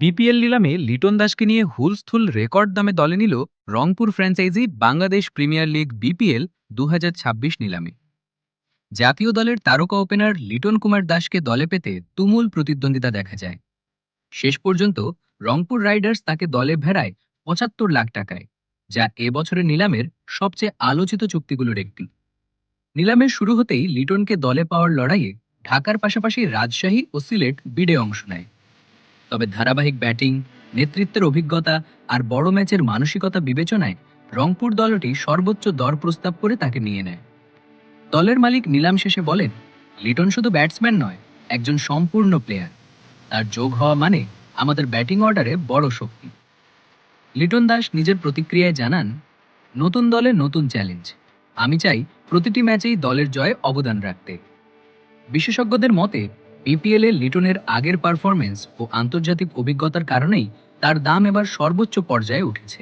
BPL নিলামে লিটন দাসকে নিয়ে হুলস্থুল রেকর্ড দামে দলে নিল Rangpur franchise Bangladesh premier league BPL দু হাজার ছাব্বিশ নিলামে। জাতীয় দলের তারকা ওপেনার লিটন কুমার দাসকে দলে পেতে তুমুল প্রতিদ্বন্দ্বিতা দেখা যায়। শেষ পর্যন্ত রংপুর রাইডার্স তাকে দলে ভেড়ায় পঁচাত্তর লাখ টাকায়, যা এবছরের নিলামের সবচেয়ে আলোচিত চুক্তিগুলোর একটি। নিলামের শুরু হতেই লিটনকে দলে পাওয়ার লড়াইয়ে ঢাকার পাশাপাশি রাজশাহী ও সিলেট বিডে অংশ নেয়। তবে ধারাবাহিক ব্যাটিং, নেতৃত্বের অভিজ্ঞতা আর বড় ম্যাচের মানসিকতা বিবেচনায় রংপুর দলটি সর্বোচ্চ দর প্রস্তাব করে তাকে নিয়ে নেয়। দলের মালিক নিলাম শেষে বলেন, লিটন শুধু ব্যাটসম্যান নয়, একজন সম্পূর্ণ প্লেয়ার। তার যোগ হওয়া মানে আমাদের ব্যাটিং অর্ডারে বড় শক্তি। লিটন দাস নিজের প্রতিক্রিয়ায় জানান, নতুন দলে নতুন চ্যালেঞ্জ। আমি চাই প্রতিটি ম্যাচেই দলের জয়ে অবদান রাখতে। বিশেষজ্ঞদের মতে বিপিএল লিটনের আগের পারফরমেন্স ও আন্তর্জাতিক অভিজ্ঞতার কারণেই তার দাম এবার সর্বোচ্চ পর্যায়ে উঠেছে।